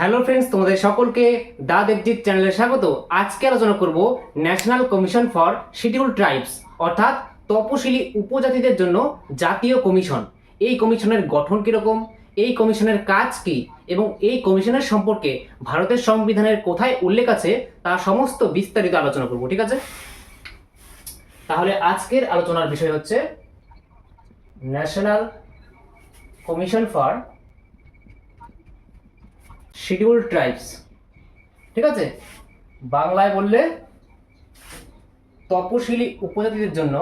Hello friends তোমাদের সকলকে দা দেবজিৎ চ্যানেলে স্বাগত। আজকে আলোচনা করব national commission for schedule tribes অর্থাৎ তপশিলি উপজাতিদের জন্য জাতীয় কমিশন। এই কমিশনের গঠন কীরকম? এই কমিশনের কাজ কি? এবং এই কমিশনের সম্পর্কে ভারতের সংবিধানের কোথায় উল্লেখ আছে? তা সমস্ত বিস্তারিত আলোচনা করব, ঠিক আছে? তাহলে আজকের আলোচনার বিষয় হচ্ছে national commission for schedule tribes ঠিক আছে? বাংলায় বললে তপশিলি উপজাতিদের জন্য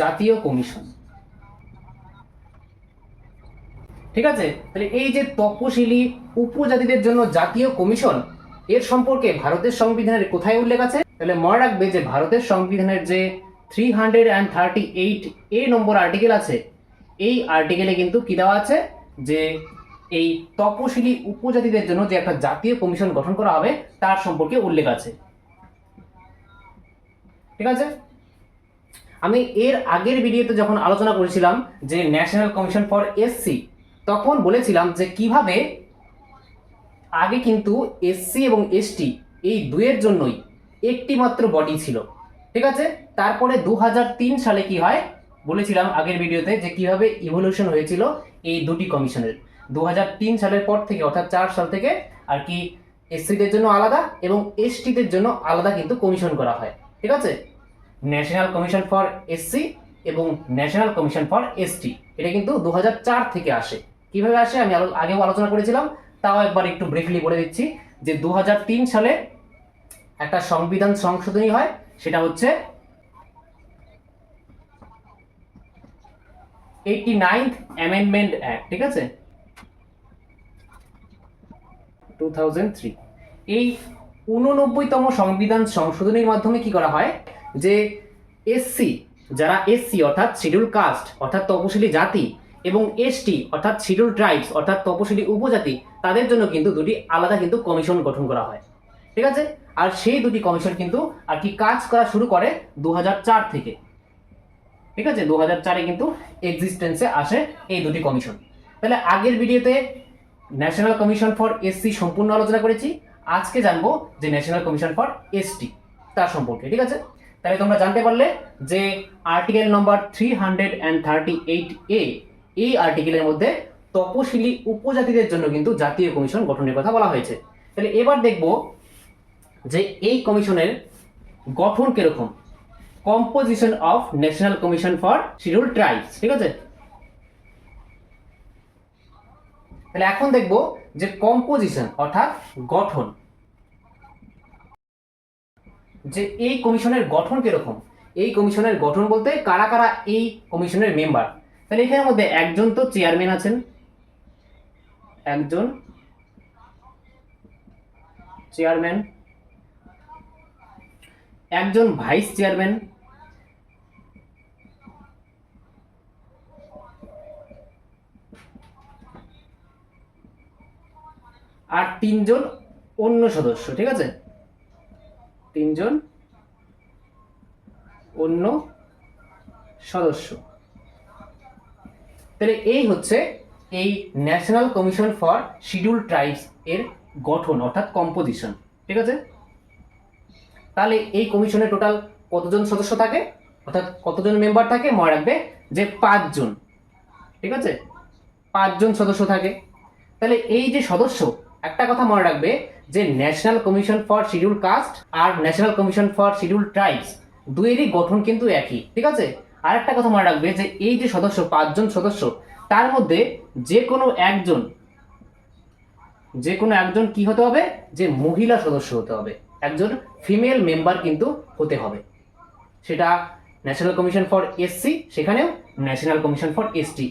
জাতীয় কমিশন ঠিক আছে? তাহলে এই যে তপশিলি উপজাতিদের জন্য জাতীয় কমিশন এর সম্পর্কে ভারতের সংবিধানের কোথায় উল্লেখ আছে? তাহলে মনে রাখবে যে ভারতের সংবিধানের যে three hundred and thirty eight A number article আছে এই আর্টিকেলে কিন্তু কি দেওয়া আছে? যে এই তপশিলি উপজাতিদের জন্য যে একটা জাতীয় কমিশন গঠন করা হবে, তার সম্পর্কে উল্লেখ আছে। ঠিক আছে? আমি এর আগের ভিডিওতে যখন আলোচনা করেছিলাম যে ন্যাশনাল কমিশন ফর এসসি তখন বলেছিলাম যে কীভাবে আগে কিন্তু এসসি এবং এসটি এই দুয়ের জন্যই একটি মাত্র বডি ছিল। ঠিক আছে? তারপরে দু হাজার তিন সালে কি হয়? বলেছিলাম আগের ভিডিওতে যে কীভাবে ইভলিউশন হয়েছিল এই দুটি কমিশনের। দু হাজার তিন সালের পর থেকে, অর্থাৎ চার সাল থেকে আর কি এসসিদের জন্য আলাদা এবং এসটিদের জন্য আলাদা কিন্তু কমিশন করা হয়। ঠিক আছে? ন্যাশনাল কমিশন ফর এসসি এবং ন্যাশনাল কমিশন ফর এসটি এটা কিন্তু দু হাজার চার থেকে আসে। কীভাবে আসে? আমি আগেও আলোচনা করেছিলাম, তাও একবার একটু ব্রিফলি বলে দিচ্ছি যে দু হাজার তিন সালে একটা সংবিধান সংশোধনী হয়, সেটা হচ্ছে এইটি নাইনথ অ্যামেন্ডমেন্ট অ্যাক্ট ঠিক আছে? টু এই উননব্বইতম সংবিধান সংশোধনীর মাধ্যমে কি করা হয়? যে এসসি যারা এসসি অর্থাৎ শিডিউল কাস্ট অর্থাৎ তপশিলি জাতি, এবং এসটি অর্থাৎ শিডিউল ট্রাইবস অর্থাৎ তপশিলি উপজাতি, তাদের জন্য কিন্তু দুটি আলাদা কিন্তু কমিশন গঠন করা হয়। ঠিক আছে? আর সেই দুটি কমিশন কিন্তু আর কি কাজ করা শুরু করে দু হাজার চার থেকে। ঠিক আছে? দু হাজার চারে কিন্তু এক্সিস্টেন্সে আসে এই দুটি কমিশন তাহলে আগের ভিডিওতে ন্যাশনাল কমিশন ফর এসসি সম্পূর্ণ আলোচনা করেছি। আজকে জানব যে ন্যাশনাল কমিশন ফর এসটি তার সম্পর্কে, ঠিক আছে? তাহলে তোমরা জানতে পারলে যে article number three hundred and thirty eight A এই আর্টিকেলের মধ্যে তপশিলি উপজাতিদের জন্য কিন্তু জাতীয় কমিশন গঠনের কথা বলা হয়েছে। তাহলে এবার দেখব যে এই কমিশনের গঠন কীরকম। Composition of national commission for schedule tribes ঠিক আছে? তাহলে এখন দেখব যে কম্পোজিশন অর্থাৎ গঠন, যে এই কমিশনের গঠন কীরকম? এই কমিশনের গঠন বলতে কারা কারা এই কমিশনের মেম্বার তাহলে এখানের মধ্যে একজন তো চেয়ারম্যান আছেন। একজন চেয়ারম্যান একজন ভাইস চেয়ারম্যান আর তিনজন অন্য সদস্য, ঠিক আছে? তিনজন অন্য সদস্য। তাহলে এই হচ্ছে এই national commission for schedule tribes এর গঠন, অর্থাৎ কম্পোজিশন ঠিক আছে? তাহলে এই কমিশনে টোটাল কতজন সদস্য থাকে? অর্থাৎ কতজন মেম্বার থাকে? মনে রাখবে যে পাঁচজন, ঠিক আছে? পাঁচজন সদস্য থাকে। তাহলে এই যে সদস্য একটা কথা মনে রাখবে যে national commission for schedule caste R national commission for schedule tribes দুয়েরই গঠন কিন্তু একই, ঠিক আছে? আর একটা কথা মনে রাখবে যে এই যে সদস্য, পাঁচজন সদস্য, তার মধ্যে যে কোনো একজন, যে কোনো একজন কি হতে হবে? যে মহিলা সদস্য হতে হবে। একজন ফিমেল মেম্বার কিন্তু হতে হবে। সেটা ন্যাশনাল কমিশন ফর এসসি সেখানেও ন্যাশনাল কমিশন ফর এসটি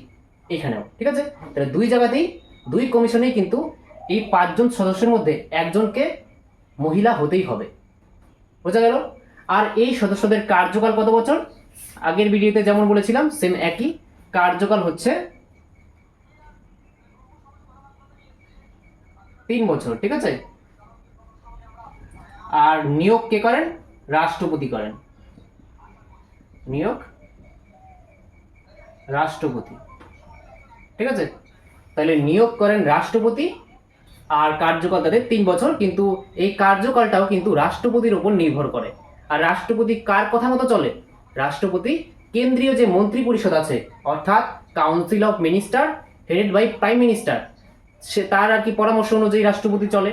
এখানেও, ঠিক আছে? তাহলে দুই জায়গাতেই, দুই কমিশনেই কিন্তু এই পাঁচজন সদস্যের মধ্যে একজনকে মহিলা হতেই হবে। বোঝা গেল? আর এই সদস্যদের কার্যকাল কত বছর? আগের ভিডিওতে যেমন বলেছিলাম সেম একই। কার্যকাল হচ্ছে তিন বছর, ঠিক আছে? আর নিয়োগ কে করেন? রাষ্ট্রপতি করেন। নিয়োগ রাষ্ট্রপতি, ঠিক আছে? তাহলে নিয়োগ করেন রাষ্ট্রপতি আর কার্যকাল তাদের তিন বছর, কিন্তু এই কার্যকালটাও কিন্তু রাষ্ট্রপতির উপর নির্ভর করে। আর রাষ্ট্রপতি কার কথা মতো চলে? রাষ্ট্রপতি কেন্দ্রীয় যে মন্ত্রী পরিষদ আছে, অর্থাৎ council of minister headed by prime minister সে তার আর কি পরামর্শ অনুযায়ী রাষ্ট্রপতি চলে।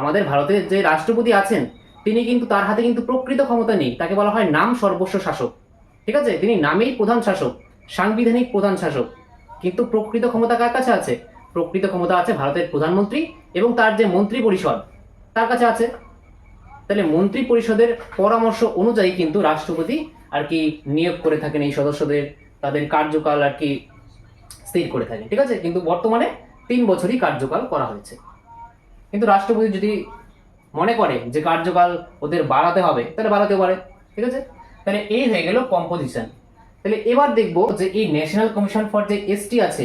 আমাদের ভারতের যে রাষ্ট্রপতি আছেন, তিনি কিন্তু তার হাতে কিন্তু প্রকৃত ক্ষমতা নেই। তাকে বলা হয় নাম সর্বস্ব শাসক। ঠিক আছে? তিনি নামেই প্রধান শাসক, সাংবিধানিক প্রধান শাসক। কিন্তু প্রকৃত ক্ষমতা কার কাছে আছে? প্রকৃত ক্ষমতা আছে ভারতের প্রধানমন্ত্রী এবং তার যে মন্ত্রী পরিষদ তার কাছে আছে। তাহলে মন্ত্রী পরিষদের পরামর্শ অনুযায়ী কিন্তু রাষ্ট্রপতি আর কি নিয়োগ করে থাকেন এই সদস্যদের, তাদের কার্যকাল আর কি স্থির করে থাকেন, ঠিক আছে? কিন্তু বর্তমানে তিন বছরই কার্যকাল করা হয়েছে। কিন্তু রাষ্ট্রপতি যদি মনে করে যে কার্যকাল ওদের বাড়াতে হবে, তাহলে বাড়াতে পারে, ঠিক আছে? তাহলে এই হয়ে গেল কম্পোজিশন তাহলে এবার দেখব যে এই ন্যাশনাল কমিশন ফর যে এসটি আছে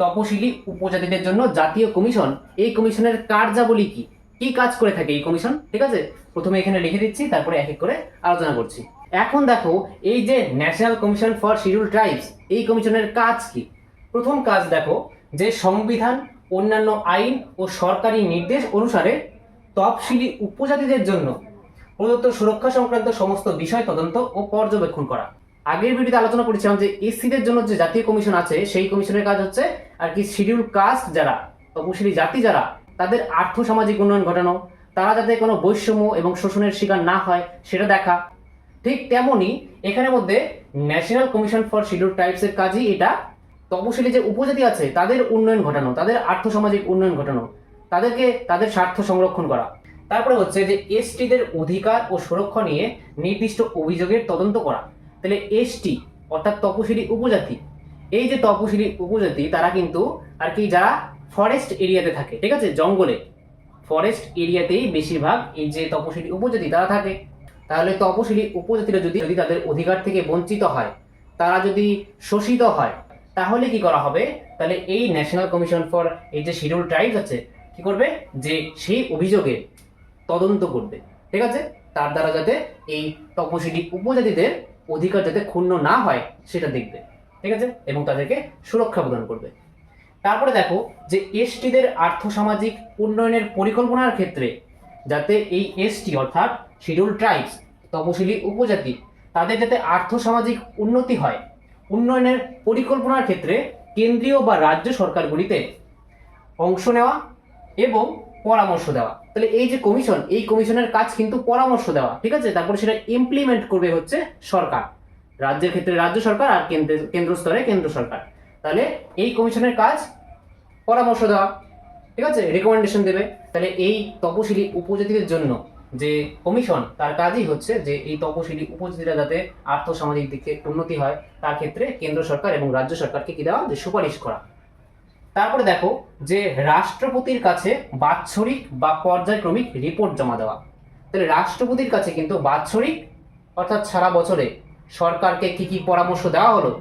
তপশিলি উপজাতিদের জন্য জাতীয় কমিশন। এই কমিশনের কার্যাবলী কি? কি কাজ করে থাকে এই কমিশন? ঠিক আছে? প্রথমে এখানে লিখে দিচ্ছি, তারপরে এক এক করে আলোচনা করছি। এখন দেখো, এই যে national commission for schedule tribes এই কমিশনের কাজ কি? প্রথম কাজ দেখো, যে সংবিধান, অন্যান্য আইন ও সরকারি নির্দেশ অনুসারে তফসিলি উপজাতিদের জন্য প্রদত্ত সুরক্ষা সংক্রান্ত সমস্ত বিষয় তদন্ত ও পর্যবেক্ষণ করা। আগের ভিডিওতে আলোচনা করেছিলাম যে এসসিদের জন্য যে জাতীয় কমিশন আছে, সেই কমিশনের কাজ হচ্ছে আর কি শিডিউল কাস্ট যারা তপশিলি জাতি যারা, তাদের আর্থ সামাজিক উন্নয়ন ঘটানো, তারা যাতে কোনো বৈষম্য এবং শোষণের শিকার না হয়, সেটা দেখা। ঠিক তেমনই এখানের মধ্যে national commission for schedule tribes এর কাজই এটা। তপশিলি যে উপজাতি আছে, তাদের উন্নয়ন ঘটানো, তাদের আর্থসামাজিক উন্নয়ন ঘটানো, তাদেরকে তাদের স্বার্থ সংরক্ষণ করা। তারপরে হচ্ছে যে এসটিদের অধিকার ও সুরক্ষা নিয়ে নির্দিষ্ট অভিযোগের তদন্ত করা। তাহলে এসটি, অর্থাৎ তপশিলি উপজাতি এই যে তপশিলি উপজাতি, তারা কিন্তু আর কি যারা ফরেস্ট এরিয়াতে থাকে, ঠিক আছে? জঙ্গলে। ফরেস্ট এরিয়াতেই বেশিরভাগ এই যে তপশিলি উপজাতি তারা থাকে। তাহলে তপশিলি উপজাতিরা যদি যদি তাদের অধিকার থেকে বঞ্চিত হয়, তারা যদি শোষিত হয়, তাহলে কি করা হবে? তাহলে এই ন্যাশনাল কমিশন ফর এই যে শিডিউল ট্রাইবস আছে, কি করবে? যে সেই অভিযোগে তদন্ত করবে, ঠিক আছে? তার দ্বারা যাতে এই তপশিলি উপজাতিদের অধিকার যাতে ক্ষুণ্ণ না হয়, সেটা দেখবে। ঠিক আছে? এবং তাদেরকে সুরক্ষা প্রদান করবে। তারপরে দেখো যে এসটিদের আর্থসামাজিক উন্নয়নের পরিকল্পনার ক্ষেত্রে যাতে এই এসটি অর্থাৎ শিডিউল ট্রাইবস, তপশিলি উপজাতি, তাদের যাতে আর্থসামাজিক উন্নতি হয়, উন্নয়নের পরিকল্পনার ক্ষেত্রে কেন্দ্রীয় বা রাজ্য সরকারগুলিতে অংশ নেওয়া এবং পরামর্শ দেওয়া। তাহলে এই যে কমিশন, এই কমিশনের কাজ কিন্তু পরামর্শ দেওয়া, ঠিক আছে? তারপরে সেটা ইমপ্লিমেন্ট করবে হচ্ছে সরকার। রাজ্যের ক্ষেত্রে রাজ্য সরকার আর কেন্দ্র কেন্দ্র স্তরে কেন্দ্র সরকার। তাহলে এই কমিশনের কাজ পরামর্শ দেওয়া, ঠিক আছে? রেকমেন্ডেশন দেবে। তাহলে এই তপশিলি উপজাতিদের জন্য যে কমিশন, তার কাজই হচ্ছে যে এই তপশিলি উপজাতিরা যাতে আর্থসামাজিক দিকে উন্নতি হয়, তার ক্ষেত্রে কেন্দ্র সরকার এবং রাজ্য সরকারকে কি দেওয়া? যে সুপারিশ করা। তারপরে দেখো যে রাষ্ট্রপতির কাছে বাৎসরিক বা পর্যায়ক্রমিক রিপোর্ট জমা দেওয়া। তাহলে রাষ্ট্রপতির কাছে কিন্তু বাৎসরিক, অর্থাৎ সারা বছরে সরকারকে কি কি পরামর্শ দেওয়া হলো?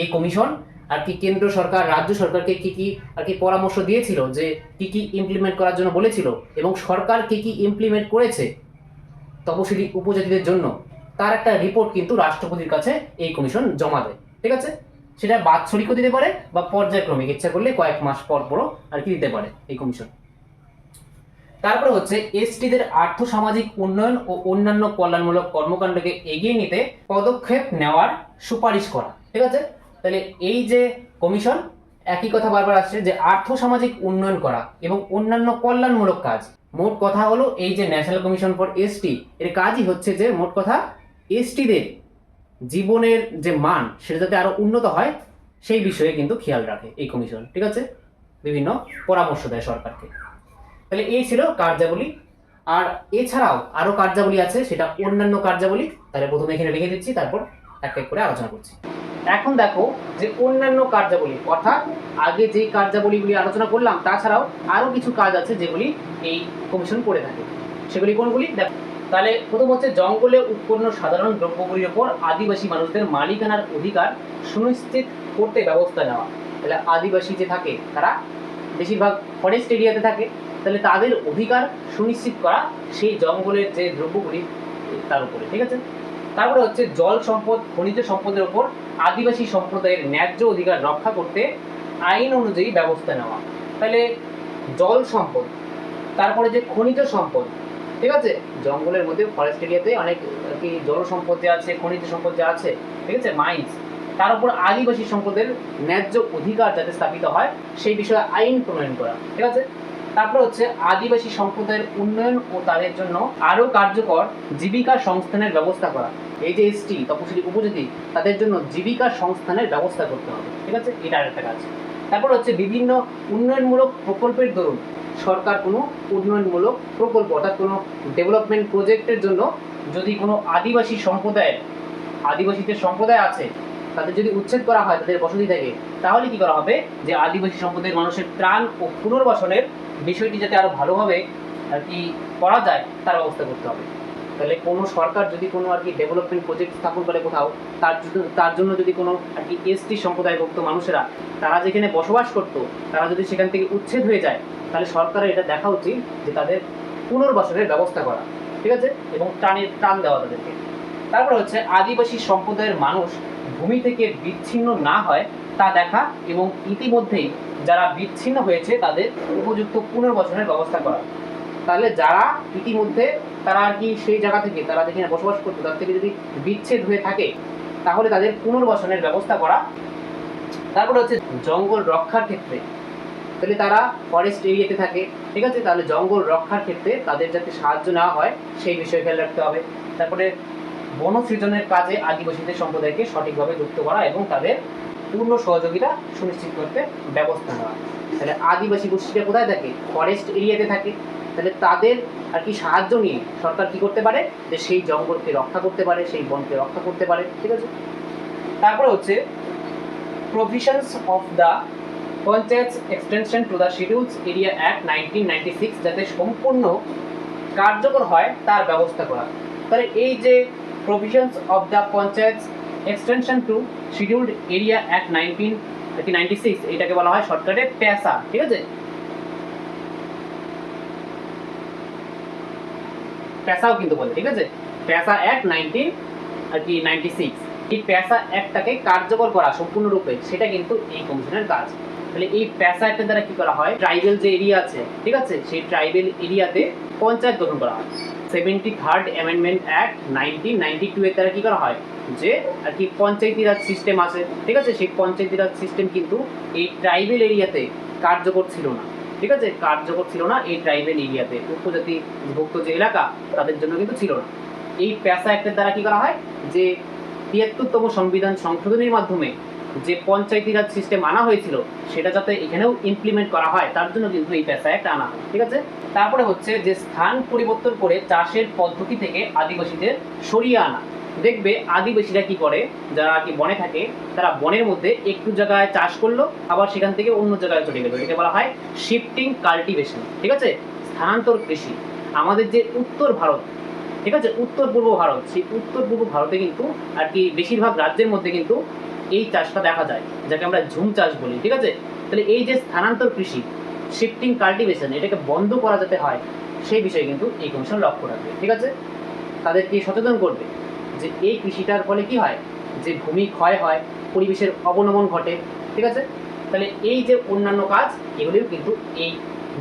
এই কমিশন আর কি কেন্দ্র সরকার, রাজ্য সরকারকে কি কি আর কি পরামর্শ দিয়েছিল যে কি কি ইমপ্লিমেন্ট করার জন্য বলেছিল এবং সরকার কি কি ইমপ্লিমেন্ট করেছে তপশিলি উপজাতিদের জন্য? তার একটা রিপোর্ট কিন্তু রাষ্ট্রপতির কাছে এই কমিশন জমা দেয়, ঠিক আছে? সেটা বাৎসরিকও দিতে পারে বা পর্যায়ক্রমিক, ইচ্ছা করলে কয়েক মাস পর পরও আর কি দিতে পারে এই কমিশন। তারপরে হচ্ছে এসটিদের আর্থসামাজিক উন্নয়ন ও অন্যান্য কল্যাণমূলক কর্মকাণ্ডকে এগিয়ে নিতে পদক্ষেপ নেওয়ার সুপারিশ করা। ঠিক আছে? তাহলে এই যে কমিশন, একই কথা বারবার আসছে যে আর্থসামাজিক উন্নয়ন করা এবং অন্যান্য কল্যাণমূলক কাজ। মোট কথা হলো এই যে ন্যাশনাল কমিশন ফর এসটি, এর কাজই হচ্ছে যে মোট কথা এসটিদের জীবনের যে মান, সেটা যাতে আরও উন্নত হয়, সেই বিষয়ে কিন্তু খেয়াল রাখে এই কমিশন। ঠিক আছে? বিভিন্ন পরামর্শ দেয় সরকারকে। তাহলে এই ছিল কার্যাবলী, আর এছাড়াও আরও কার্যাবলী আছে, সেটা অন্যান্য কার্যাবলী। তাহলে প্রথমে এখানে লিখে দিচ্ছি, তারপর এক এক করে আলোচনা করছি। এখন দেখো যে অন্যান্য কার্যাবলী, অর্থাৎ আগে যে কার্যাবলীগুলি আলোচনা করলাম, তাছাড়াও আরও কিছু কাজ আছে যেগুলি এই কমিশন করে থাকে। সেগুলি কোনগুলি? দেখো, তাহলে প্রথম হচ্ছে জঙ্গলে উৎপন্ন সাধারণ দ্রব্যগুলির ওপর আদিবাসী মানুষদের মালিকানার অধিকার সুনিশ্চিত করতে ব্যবস্থা নেওয়া। তাহলে আদিবাসী যে থাকে, তারা বেশিরভাগ ফরেস্ট এরিয়াতে থাকে, তাহলে তাদের অধিকার সুনিশ্চিত করা সেই জঙ্গলের যে দ্রব্যগুলি তার উপরে, ঠিক আছে? তারপরে হচ্ছে জল সম্পদ, খনিজ সম্পদের ওপর আদিবাসী সম্প্রদায়ের ন্যায্য অধিকার রক্ষা করতে আইন অনুযায়ী ব্যবস্থা নেওয়া। তাহলে জল সম্পদ, তারপরে যে খনিজ সম্পদ, ঠিক আছে? জঙ্গলের মধ্যে ফরেস্ট এরিয়াতে অনেক আর কি জল সম্পদ যে আছে, খনিজ সম্পদ যে আছে, ঠিক আছে? মাইন্স তার উপর আদিবাসী সম্পদের ন্যায্য অধিকার যাতে স্থাপিত হয়, সেই বিষয়ে আইন প্রণয়ন করা। ঠিক আছে? তারপর হচ্ছে আদিবাসী সম্প্রদায়ের উন্নয়ন ও তাদের জন্য আরও কার্যকর জীবিকা সংস্থানের ব্যবস্থা করা। এই যে এসটি তপশিলি উপজাতি, তাদের জন্য জীবিকা সংস্থানের ব্যবস্থা করতে হবে। ঠিক আছে? এটা আরেকটা কাজ। তারপর হচ্ছে বিভিন্ন উন্নয়নমূলক প্রকল্পের দরুন সরকার কোনো উন্নয়নমূলক প্রকল্প, অর্থাৎ কোনো ডেভেলপমেন্ট প্রজেক্টের জন্য যদি কোনো আদিবাসী সম্প্রদায়ের, আদিবাসীদের সম্প্রদায় আছে তাদের যদি উচ্ছেদ করা হয়, তাদের বসতি থেকে, তাহলে কি করা হবে? যে আদিবাসী সম্প্রদায়ের মানুষের ত্রাণ ও পুনর্বাসনের বিষয়টি যাতে আরও ভালোভাবে আর কি করা যায়, তার ব্যবস্থা করতে হবে। তাহলে কোনো সরকার যদি কোনো আর কি ডেভেলপমেন্ট প্রজেক্ট স্থাপন করে কোথাও, তার জন্য তার জন্য যদি কোনো আর কি এসটি সম্প্রদায়ভুক্ত মানুষেরা, তারা যেখানে বসবাস করতো, তারা যদি সেখান থেকে উচ্ছেদ হয়ে যায়, তাহলে সরকারের এটা দেখা উচিত যে তাদের পুনর্বাসনের ব্যবস্থা করা, ঠিক আছে? এবং ত্রাণের ত্রাণ দেওয়া তাদেরকে। তারপর হচ্ছে আদিবাসী সম্প্রদায়ের মানুষ ভূমি থেকে বিচ্ছিন্ন না হয় তা দেখা এবং ইতিমধ্যেই যারা বিচ্ছিন্ন হয়েছে তাদের উপযুক্ত পুনর্বাসনের ব্যবস্থা করা। তাহলে যারা ইতিমধ্যে তারা আর কি সেই জায়গা থেকে, তারা যেখানে বসবাস করতো, তার থেকে যদি বিচ্ছেদ হয়ে থাকে, তাহলে তাদের পুনর্বাসনের ব্যবস্থা করা। তারপরে হচ্ছে জঙ্গল রক্ষার ক্ষেত্রে, তাহলে তারা ফরেস্ট এরিয়াতে থাকে, ঠিক আছে? তাহলে জঙ্গল রক্ষার ক্ষেত্রে তাদের যাতে সাহায্য নেওয়া হয়, সেই বিষয়ে খেয়াল রাখতে হবে। তারপরে বনসৃজনের কাজে আদিবাসীদের সম্প্রদায়কে সঠিকভাবে যুক্ত করা এবং তাদের পূর্ণ সহযোগিতা সুনিশ্চিত করতে ব্যবস্থা নেওয়া। তাহলে আদিবাসী গোষ্ঠীটা কোথায় থাকে? ফরেস্ট এরিয়াতে থাকে। তাহলে তাদের আর কি সাহায্য নিয়ে সরকার কি করতে পারে? যে সেই জঙ্গলকে রক্ষা করতে পারে, সেই বনকে রক্ষা করতে পারে, ঠিক আছে? তারপরে হচ্ছে provisions of the panchayat extension to the schedules area act nineteen ninety six যাতে সম্পূর্ণ কার্যকর হয়, তার ব্যবস্থা করা। তাহলে এই যে the panchayat extension to scheduled area act nineteen ninety six এটাকে বলা হয় শর্টকাটে প্যাসা ঠিক আছে? প্যাসাও কিন্তু বলে, ঠিক আছে? প্যাসা অ্যাক্ট নাইনটিন আর কি নাইনটি সিক্স এই প্যাসা অ্যাক্টটাকে কার্যকর করা সম্পূর্ণরূপে, সেটা কিন্তু এই কমিশনের কাজ। তাহলে এই প্যাসা অ্যাক্টের দ্বারা কি করা হয়? ট্রাইবেল যে এরিয়া আছে, ঠিক আছে? সেই ট্রাইবেল এরিয়াতে পঞ্চায়েত গঠন করা হয়। Seventy third amendment act nineteen ninety two এর দ্বারা কি করা হয়? যে আর কি পঞ্চায়েতি রাজ সিস্টেম আছে, ঠিক আছে? সেই পঞ্চায়েতি রাজ সিস্টেম কিন্তু এই ট্রাইবেল এরিয়াতে কার্যকর ছিল না, ঠিক আছে? কার্যকর ছিল না এই ট্রাইবেল এরিয়াতে। উপজাতি ভুক্ত যে এলাকা, তাদের জন্য কিন্তু ছিল না। এই প্যাসা অ্যাক্টের দ্বারা কি করা হয়? যে তিয়াত্তরতম সংবিধান সংশোধনীর মাধ্যমে যে পঞ্চায়েতি রাজ সিস্টেম আনা হয়েছিল, সেটা যাতে এখানেও ইমপ্লিমেন্ট করা হয়, তার জন্য কিন্তু এই প্যাসা অ্যাক্ট আনা ঠিক আছে? তারপরে হচ্ছে যে স্থান পরিবর্তন করে চাষের পদ্ধতি থেকে আদিবাসীদের সরিয়ে আনা। দেখবে আদিবাসীরা কি করে? যারা আর কি বনে থাকে, তারা বনের মধ্যে একটু জায়গায় চাষ করল, আবার সেখান থেকে অন্য জায়গায় চলে গেলো, এটাকে বলা হয় শিফটিং কাল্টিভেশন ঠিক আছে? স্থানান্তর কৃষি। আমাদের যে উত্তর ভারত, ঠিক আছে? উত্তর পূর্ব ভারত, সেই উত্তর পূর্ব ভারতে কিন্তু আর কি বেশিরভাগ রাজ্যের মধ্যে কিন্তু এই চাষটা দেখা যায়, যাকে আমরা ঝুম চাষ বলি, ঠিক আছে? তাহলে এই যে স্থানান্তর কৃষি, শিফটিং কাল্টিভেশন, এটাকে বন্ধ করা যেতে হয়, সেই বিষয়ে কিন্তু এই কমিশন লক্ষ্য রাখবে, ঠিক আছে? তাদেরকে সচেতন করবে যে এই কৃষিটার ফলে কি হয়? যে ভূমি ক্ষয় হয়, পরিবেশের অবনমন ঘটে, ঠিক আছে? তাহলে এই যে অন্যান্য কাজ, এগুলিও কিন্তু এই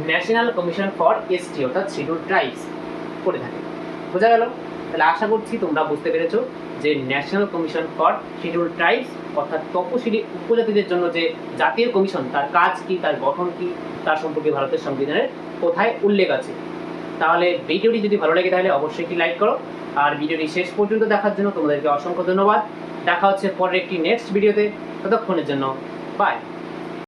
ন্যাশনাল কমিশন ফর এসটি অর্থাৎ শিডিউল ট্রাইবস করে থাকে। বোঝা গেল? তাহলে আশা করছি তোমরা বুঝতে পেরেছ যে national commission for schedule tribes অর্থাৎ তপশিলি উপজাতিদের জন্য যে জাতীয় কমিশন, তার কাজ কি, তার গঠন কি, তার সম্পর্কে ভারতের সংবিধানের কোথায় উল্লেখ আছে? তাহলে ভিডিওটি যদি ভালো লাগে তাহলে অবশ্যই একটি লাইক করো। আর ভিডিওটি শেষ পর্যন্ত দেখার জন্য তোমাদেরকে অসংখ্য ধন্যবাদ। দেখা হচ্ছে পরের একটি নেক্সট ভিডিওতে ততক্ষণের জন্য বাই